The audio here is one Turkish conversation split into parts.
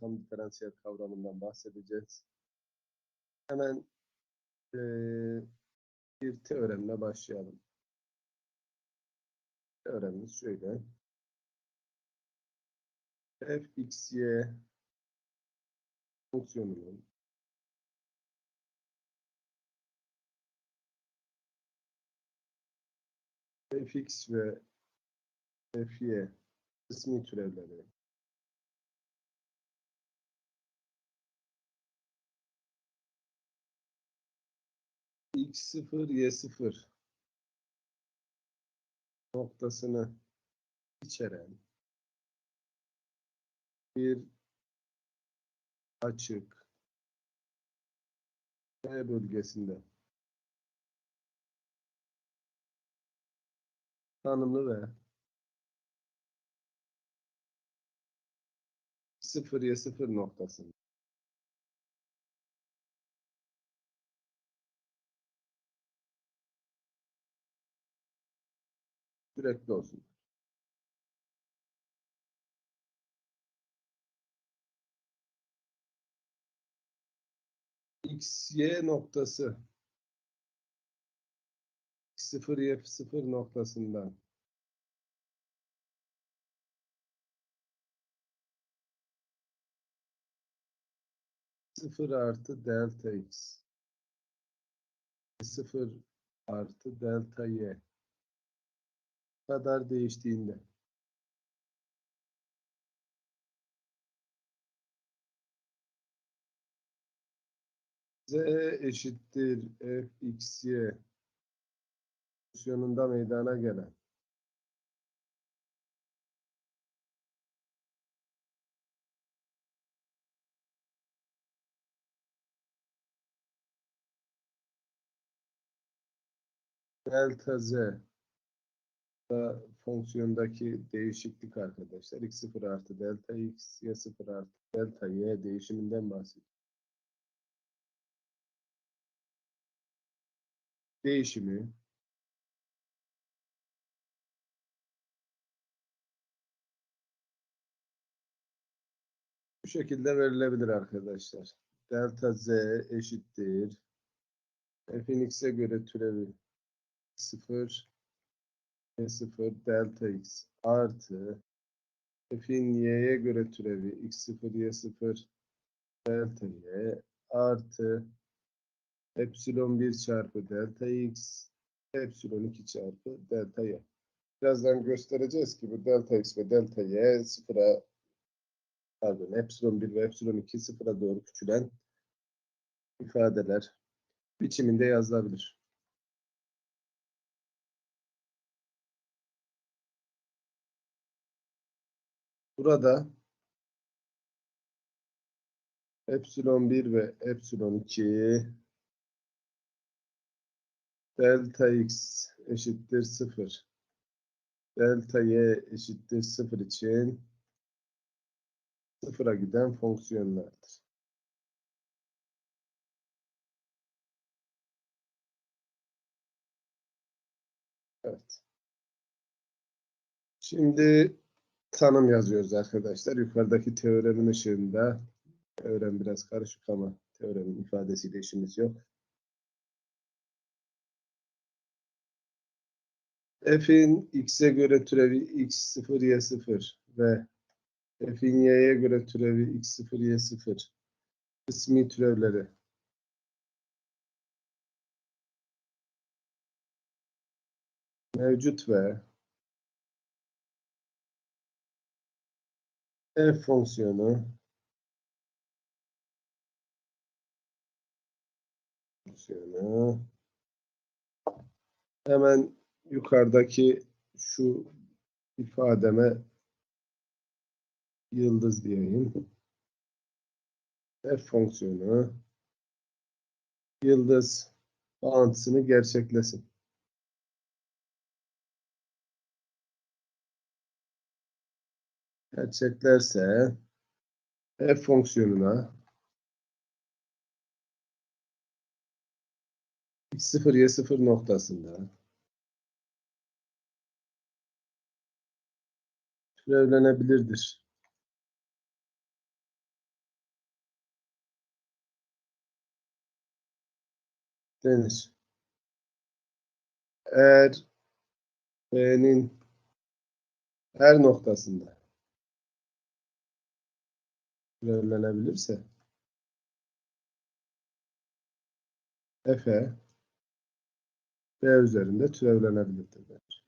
tam diferansiyel kavramından bahsedeceğiz. Hemen eee, bir teoremle başlayalım. Teoremimiz şöyle. f x, y fonksiyonunun fx ve fy kısmi türevleri x0 y0 noktasını içeren bir açık B bölgesinde tanımlı ve 0 y 0 noktasında sürekli olsun. x, y noktası. X0, y0 noktasından. Sıfır artı delta x. Sıfır artı delta y kadar değiştiğinde. Z eşittir fxy fonksiyonunda meydana gelen. Delta z da fonksiyondaki değişiklik arkadaşlar. x0 artı delta x, y0 artı delta y değişiminden bahsediyor. Değişimi bu şekilde verilebilir arkadaşlar. Delta z eşittir. f'in x'e göre türevi 0 y0 delta x artı f'in y'ye göre türevi x0 y0 delta y artı epsilon 1 çarpı delta x epsilon 2 çarpı delta y. Birazdan göstereceğiz ki bu delta x ve delta y sıfıra pardon epsilon 1 ve epsilon 2 sıfıra doğru küçülen ifadeler biçiminde yazılabilir. Burada epsilon 1 ve epsilon 2 delta x eşittir 0 delta y eşittir 0 için sıfıra giden fonksiyonlardır. Evet. Şimdi tanım yazıyoruz arkadaşlar. Yukarıdaki teoremin ışığında teorem biraz karışık ama teoremin ifadesiyle işimiz yok. F'in x'e göre türevi x0 y0 ve f'in y'ye göre türevi x0 y0 kısmi türevleri mevcut ve f fonksiyonu fonksiyonu hemen yukarıdaki şu ifademe yıldız diyeyim. F fonksiyonu yıldız bağıntısını gerçeklesin. kaçacaklarsa f fonksiyonuna x0 y0 noktasında türevlenebilirdir. denir. Eğer B'nin her noktasında türevlenebilirse F B üzerinde türevlenebilirdir. denir.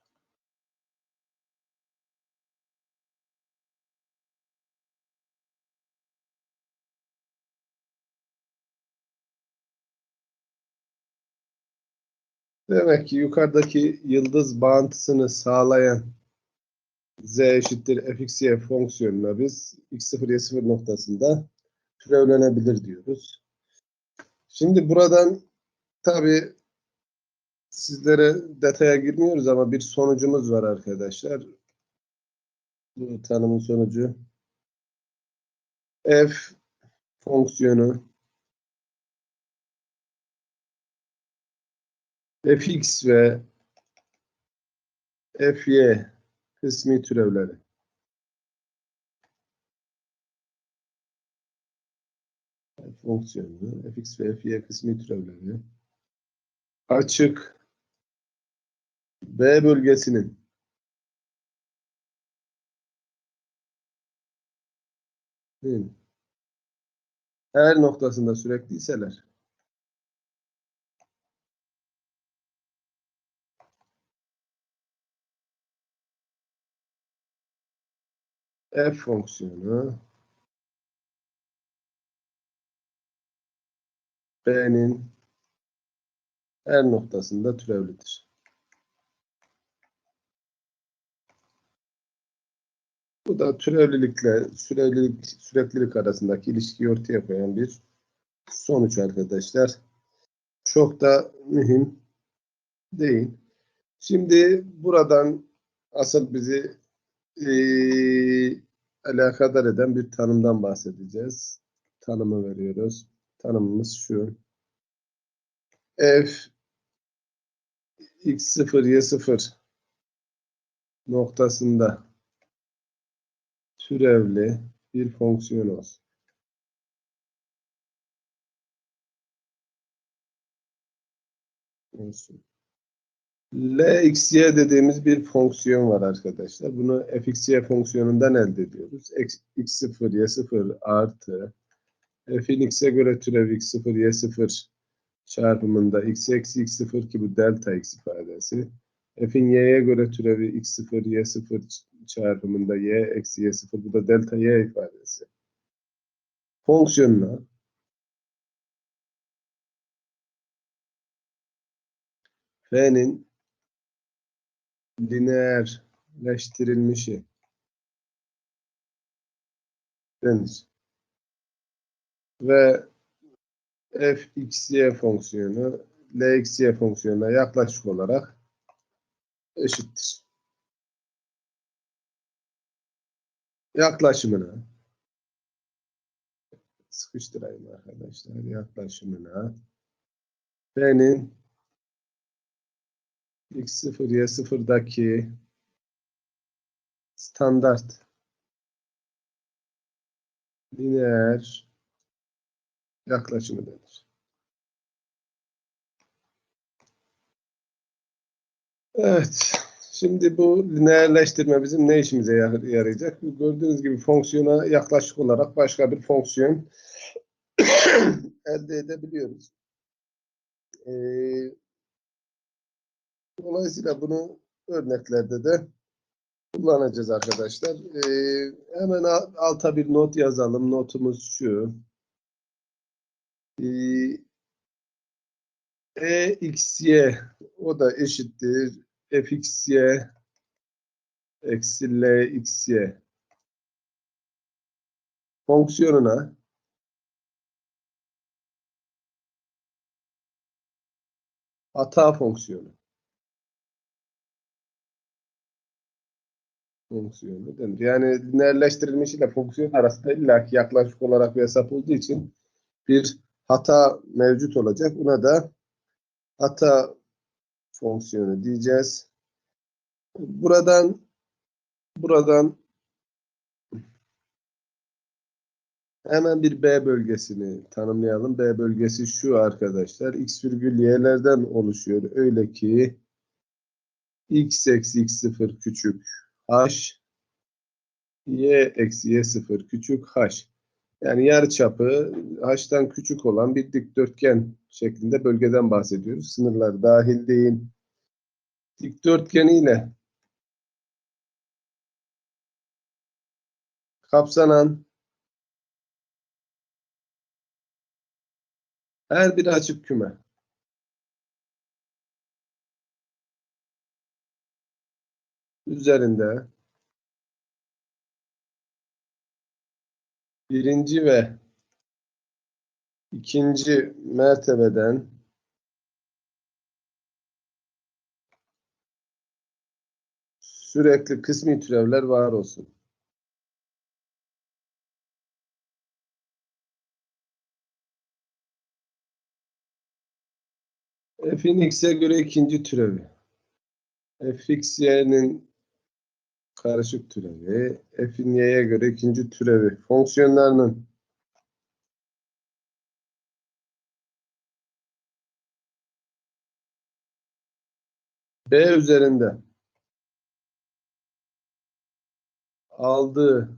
Demek ki yukarıdaki yıldız bağıntısını sağlayan z eşittir fxy fonksiyonuna biz x0 y0 noktasında türevlenebilir diyoruz. Şimdi buradan tabi sizlere detaya girmiyoruz ama bir sonucumuz var arkadaşlar. Bu tanımın sonucu f fonksiyonu fx ve fy kısmi türevleri. Fonksiyonu fx ve fy kısmi türevleri. Açık. B bölgesinin. Her noktasında sürekliyseler f fonksiyonu b'nin her noktasında türevlidir. Bu da türevlilikle süreklilik, süreklilik arasındaki ilişkiyi ortaya koyan bir sonuç arkadaşlar. Çok da mühim değil. Şimdi buradan asıl bizi eee alakadar eden bir tanımdan bahsedeceğiz. Tanımı veriyoruz. Tanımımız şu. F x0 y0 noktasında türevli bir fonksiyon olsun. olsun. Lxy dediğimiz bir fonksiyon var arkadaşlar. Bunu fxy fonksiyonundan elde ediyoruz. x0, y0 artı f'in x'e göre türev x0, y0 çarpımında x eksi x0 ki bu delta x ifadesi. F'in y'ye göre türevi x0, y0 çarpımında y eksi y0 bu da delta y ifadesi. Fonksiyonuna f'nin lineerleştirilmişi denir. Ve fxy fonksiyonu lxy fonksiyonuna yaklaşık olarak eşittir. Yaklaşımına sıkıştırayım arkadaşlar. Yaklaşımına f'nin x0 y0'daki standart lineer yaklaşımı denir. Evet. Şimdi bu lineerleştirme bizim ne işimize yarayacak? Gördüğünüz gibi fonksiyona yaklaşık olarak başka bir fonksiyon elde edebiliyoruz. Ee, dolayısıyla bunu örneklerde de kullanacağız arkadaşlar. Ee, hemen alta bir not yazalım. Notumuz şu. Ee, EXY o da eşittir fxy eksi lxy fonksiyonuna hata fonksiyonu fonksiyonu denir. Yani lineerleştirilmiş ile fonksiyon arasında illaki yaklaşık olarak bir hesap olduğu için bir hata mevcut olacak. Buna da hata fonksiyonu diyeceğiz. Buradan buradan Hemen bir B bölgesini tanımlayalım. B bölgesi şu arkadaşlar. X virgül y'lerden oluşuyor. Öyle ki x eksi x0 küçük h y eksi y0 küçük h. Yani yarıçapı h'tan küçük olan bir dikdörtgen şeklinde bölgeden bahsediyoruz. Sınırlar dahil değil. Dikdörtgeniyle kapsanan her bir açık küme üzerinde birinci ve ikinci mertebeden sürekli kısmi türevler var olsun. f'in x'e göre ikinci türevi. fx y'nin karışık türevi. f'in y'ye göre ikinci türevi. Fonksiyonlarının b üzerinde aldığı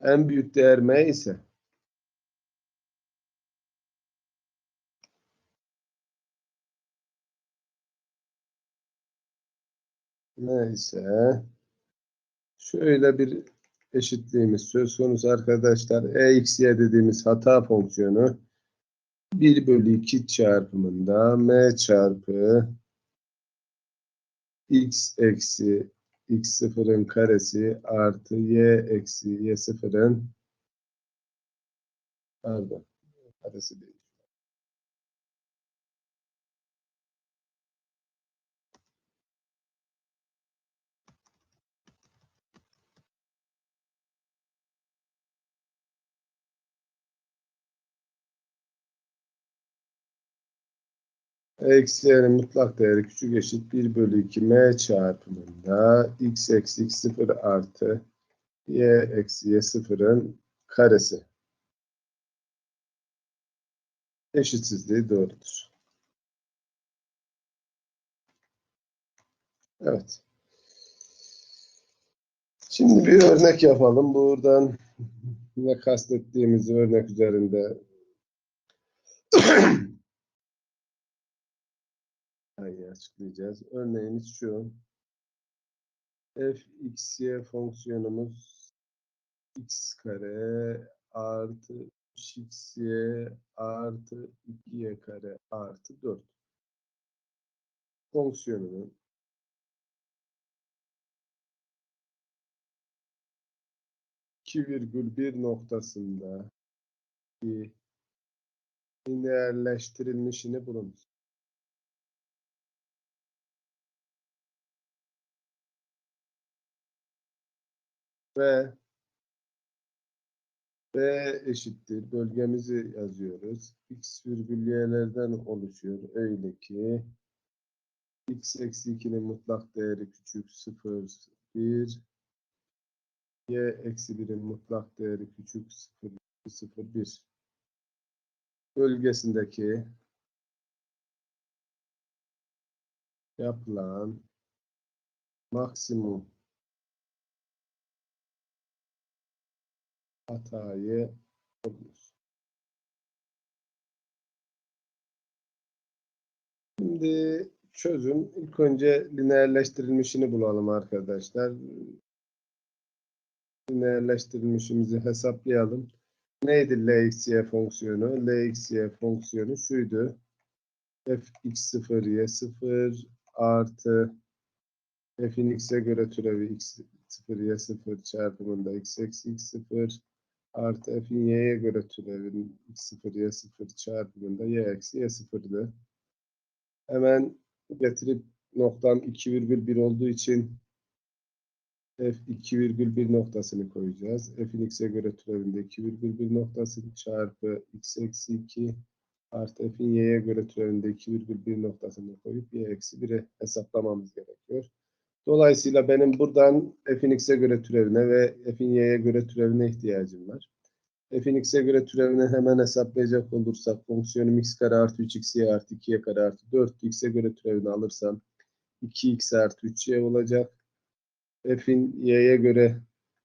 en büyük değer m ise Neyse. Şöyle bir eşitliğimiz söz konusu arkadaşlar. e x y dediğimiz hata fonksiyonu 1 bölü 2 çarpımında m çarpı x eksi x sıfırın karesi artı y eksi y sıfırın pardon karesi değil. Eksi y'nin mutlak değeri küçük eşit 1 bölü 2 m çarpımında x eksi x sıfır artı y eksi y sıfırın karesi. Eşitsizliği doğrudur. Evet. Şimdi bir örnek yapalım. Buradan ne kastettiğimizi örnek üzerinde açıklayacağız. Örneğimiz şu. f x y fonksiyonumuz x kare artı 3 y artı 2y kare artı 4. Fonksiyonunun virgül bir noktasında bir lineerleştirilmişini bulunuz. Ve B eşittir. Bölgemizi yazıyoruz. X virgül y'lerden oluşuyor. Öyle ki x eksi 2'nin mutlak değeri küçük 0, 1 y eksi 1'in mutlak değeri küçük 0, 0, 1 bölgesindeki yapılan maksimum hatayı buluyoruz. Şimdi çözüm. İlk önce lineerleştirilmişini bulalım arkadaşlar. Lineerleştirilmişimizi hesaplayalım. Neydi Lxy fonksiyonu? Lxy fonksiyonu şuydu. fx0 y0 artı f'in x'e göre türevi x0 y0 çarpımında x eksi x0 artı f'in y'ye göre türevin x0 y0 çarpımında y eksi y0'dı. Hemen getirip noktam 2,1 olduğu için f 2,1 noktasını koyacağız. f'in x'e göre türevinde 2,1 noktası çarpı x eksi 2 artı f'in y'ye göre türevinde 2,1 noktasını koyup y eksi 1'i hesaplamamız gerekiyor. Dolayısıyla benim buradan f'in göre türevine ve f'in y'ye göre türevine ihtiyacım var. f'in x'e göre türevini hemen hesaplayacak olursak fonksiyonum x kare artı 3xy artı 2y kare artı 4 x'e göre türevini alırsam 2x artı 3y olacak. f'in y'ye göre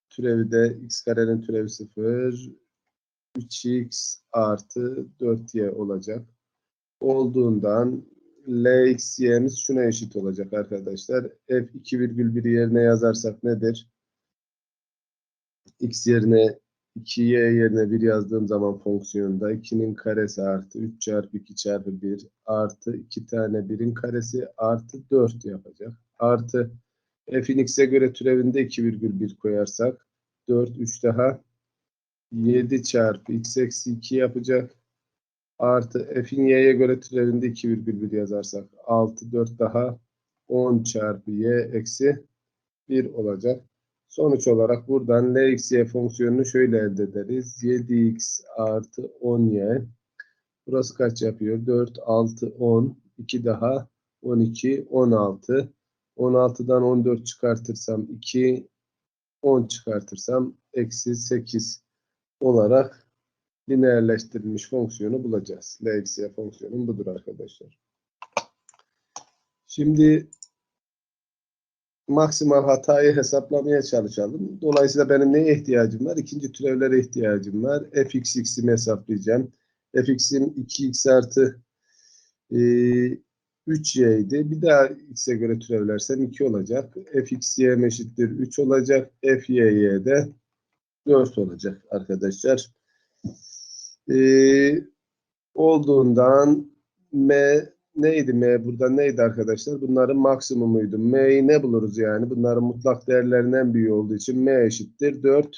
türevi de x karenin türevi 0 3x artı 4y olacak. Olduğundan Lx y'miz şuna eşit olacak arkadaşlar. F 2,1 yerine yazarsak nedir? X yerine 2y yerine 1 yazdığım zaman fonksiyonda 2'nin karesi artı 3 çarpı 2 çarpı 1 artı 2 tane 1'in karesi artı 4 yapacak. Artı f'in x'e göre türevinde 2,1 koyarsak 4 3 daha 7 çarpı x eksi 2 yapacak. Artı f'in y'ye göre türevinde 2,1 yazarsak 6 4 daha 10 çarpı y eksi 1 olacak. Sonuç olarak buradan Lxy fonksiyonunu şöyle elde ederiz. 7x artı 10y. Burası kaç yapıyor? 4, 6, 10. 2 daha 12, 16. 16'dan 14 çıkartırsam 2, 10 çıkartırsam eksi 8 olarak lineerleştirilmiş fonksiyonu bulacağız. Lxy fonksiyonun budur arkadaşlar. Şimdi maksimal hatayı hesaplamaya çalışalım. Dolayısıyla benim neye ihtiyacım var? İkinci türevlere ihtiyacım var. fxx'imi hesaplayacağım. fx'im 2x artı e, 3y idi. Bir daha x'e göre türevlersem 2 olacak. fxy eşittir 3 olacak. fyy de 4 olacak arkadaşlar. E, olduğundan m neydi M burada neydi arkadaşlar? Bunların maksimumuydu. M'yi ne buluruz yani? Bunların mutlak değerlerinden büyüğü olduğu için M eşittir 4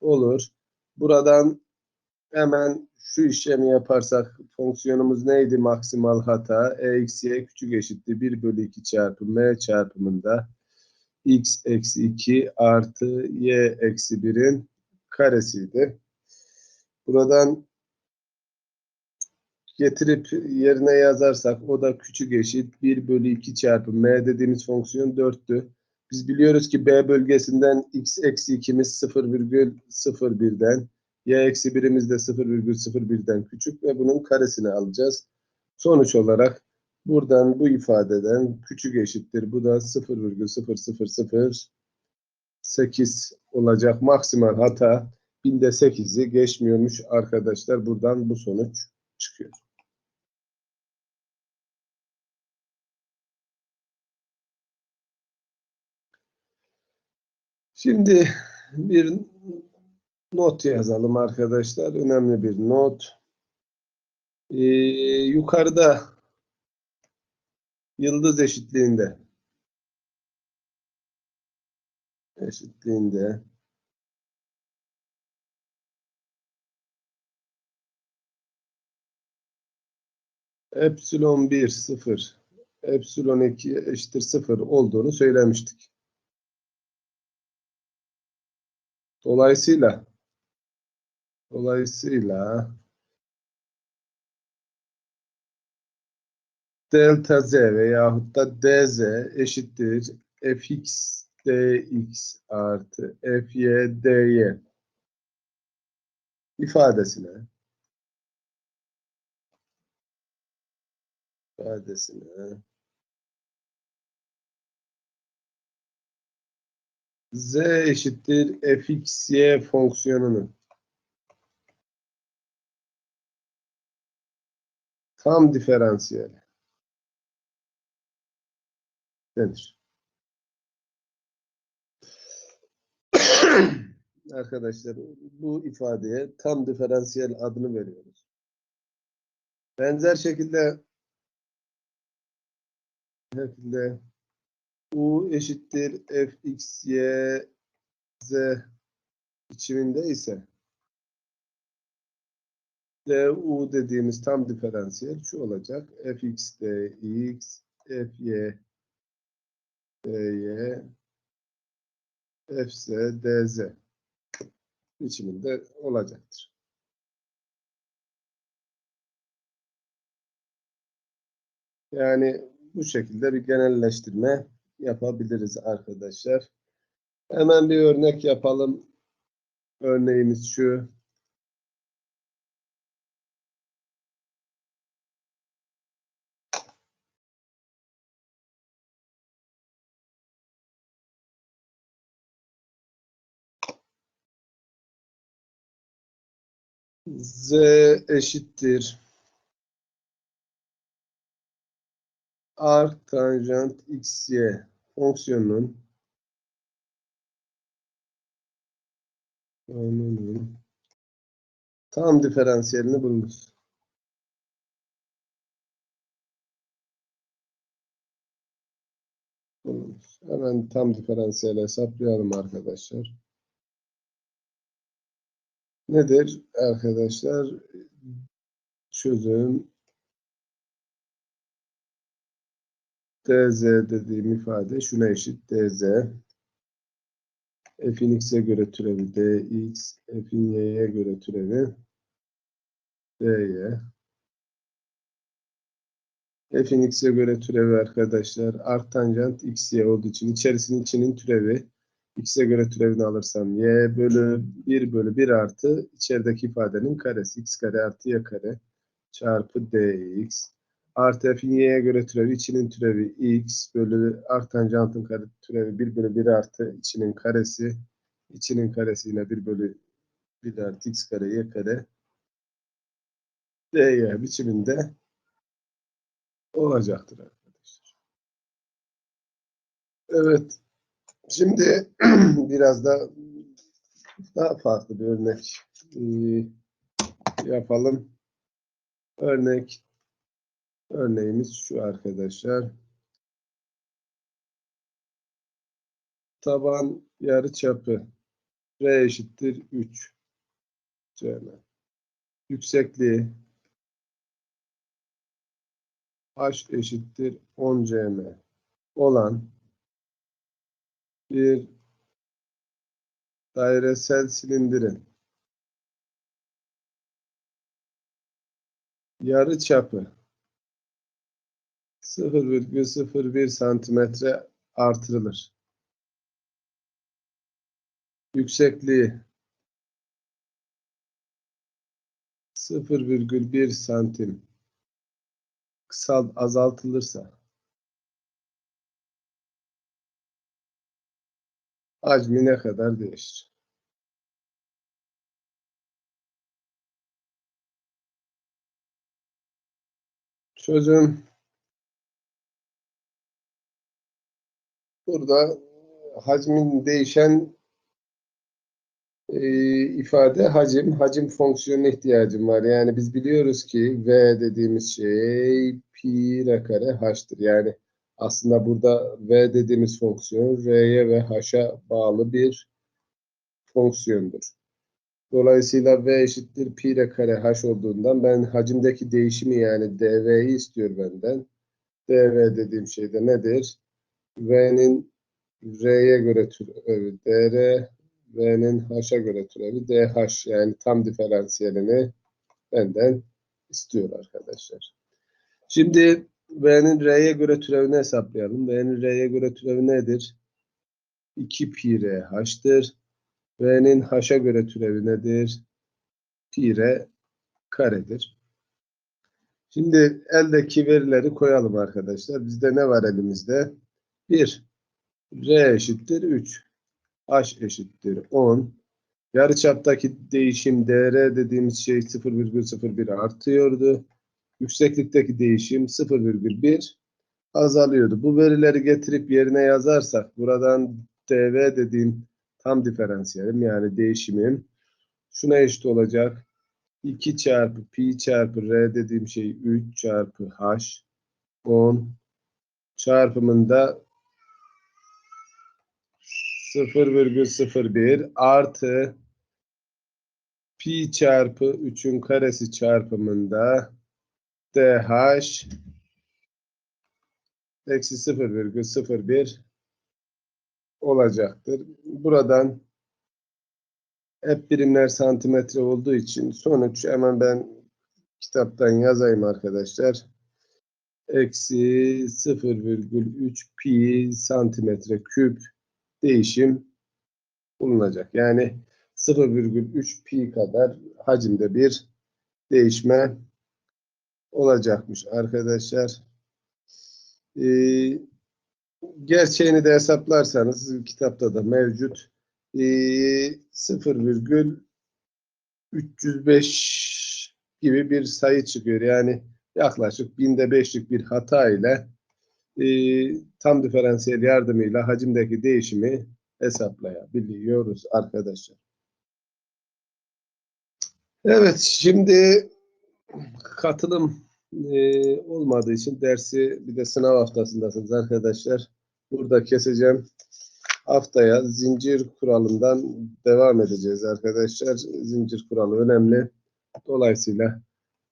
olur. Buradan hemen şu işlemi yaparsak fonksiyonumuz neydi maksimal hata? E eksi y küçük eşittir 1 bölü 2 çarpı M çarpımında x eksi 2 artı y eksi 1'in karesiydi. Buradan getirip yerine yazarsak o da küçük eşit 1 bölü 2 çarpı m dediğimiz fonksiyon 4'tü. Biz biliyoruz ki b bölgesinden x eksi 2'miz 0,01'den y eksi 1'imiz de 0,01'den küçük ve bunun karesini alacağız. Sonuç olarak buradan bu ifadeden küçük eşittir. Bu da 0,0008 olacak maksimal hata. Binde 8'i geçmiyormuş arkadaşlar. Buradan bu sonuç çıkıyor. Şimdi bir not yazalım arkadaşlar. Önemli bir not. Ee, yukarıda yıldız eşitliğinde eşitliğinde epsilon 1 0 epsilon 2 eşittir 0 olduğunu söylemiştik. Dolayısıyla dolayısıyla delta z veyahut da dz eşittir fx dx artı fy dy ifadesine ifadesine z eşittir fxy fonksiyonunu tam diferansiyel denir. Arkadaşlar bu ifadeye tam diferansiyel adını veriyoruz. Benzer şekilde şekilde u eşittir fx y z biçiminde ise du dediğimiz tam diferansiyel şu olacak. fx dx fy dy fz dz biçiminde olacaktır. Yani bu şekilde bir genelleştirme yapabiliriz arkadaşlar. Hemen bir örnek yapalım. Örneğimiz şu. Z eşittir Arc tanjant xy fonksiyonunun onun tam diferansiyelini bulunuz. Bulunuz. Hemen tam diferansiyel hesaplayalım arkadaşlar. Nedir arkadaşlar? Çözüm dz dediğim ifade şuna eşit. dz f'in x'e göre türevi dx f'in y'ye göre türevi dy f'in x'e göre türevi arkadaşlar arctanjant xy olduğu için içerisinin içinin türevi x'e göre türevini alırsam y bölü 1 bölü 1 artı içerideki ifadenin karesi x kare artı y kare çarpı dx artı f'in y'ye göre türevi içinin türevi x bölü artanjantın kare türevi 1 bölü 1 artı içinin karesi içinin karesi yine 1 bölü 1 artı x kare y kare dy biçiminde olacaktır arkadaşlar. Evet. Şimdi biraz da daha farklı bir örnek yapalım. Örnek örneğimiz şu arkadaşlar. Taban yarıçapı R eşittir 3 cm. Yüksekliği H eşittir 10 cm olan bir dairesel silindirin yarı çapı 0,01 santimetre artırılır. Yüksekliği 0,1 santim kısal azaltılırsa hacmi ne kadar değişir? Çözüm burada hacmin değişen e, ifade hacim. Hacim fonksiyonuna ihtiyacım var. Yani biz biliyoruz ki V dediğimiz şey pi r kare h'tır. Yani aslında burada V dediğimiz fonksiyon R'ye ve H'a bağlı bir fonksiyondur. Dolayısıyla V eşittir pi r kare H olduğundan ben hacimdeki değişimi yani dV'yi istiyor benden. dV dediğim şey de nedir? V'nin R'ye göre türevi dr, V'nin H'a göre türevi dH yani tam diferansiyelini benden istiyor arkadaşlar. Şimdi V'nin R'ye göre türevini hesaplayalım. V'nin R'ye göre türevi nedir? 2 pi R H'tır. V'nin H'a göre türevi nedir? Pi R karedir. Şimdi eldeki verileri koyalım arkadaşlar. Bizde ne var elimizde? 1. R eşittir 3. H eşittir 10. Yarıçaptaki değişim dr dediğimiz şey 0,01 artıyordu. Yükseklikteki değişim 0,1 azalıyordu. Bu verileri getirip yerine yazarsak buradan dv dediğim tam diferansiyelim yani değişimim şuna eşit olacak. 2 çarpı pi çarpı r dediğim şey 3 çarpı h 10 çarpımında 0,01 artı pi çarpı 3'ün karesi çarpımında dh eksi 0,01 olacaktır. Buradan hep birimler santimetre olduğu için sonuç hemen ben kitaptan yazayım arkadaşlar. Eksi 0,3 pi santimetre küp değişim bulunacak. Yani 0,3 pi kadar hacimde bir değişme olacakmış arkadaşlar. Ee, gerçeğini de hesaplarsanız kitapta da mevcut. Ee, 0, 305 gibi bir sayı çıkıyor. Yani yaklaşık binde beşlik bir hata ile e, tam diferansiyel yardımıyla hacimdeki değişimi hesaplayabiliyoruz arkadaşlar. Evet, şimdi katılım e, olmadığı için dersi bir de sınav haftasındasınız arkadaşlar. Burada keseceğim. Haftaya zincir kuralından devam edeceğiz arkadaşlar. Zincir kuralı önemli. Dolayısıyla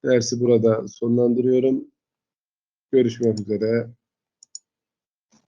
dersi burada sonlandırıyorum. Görüşmek üzere.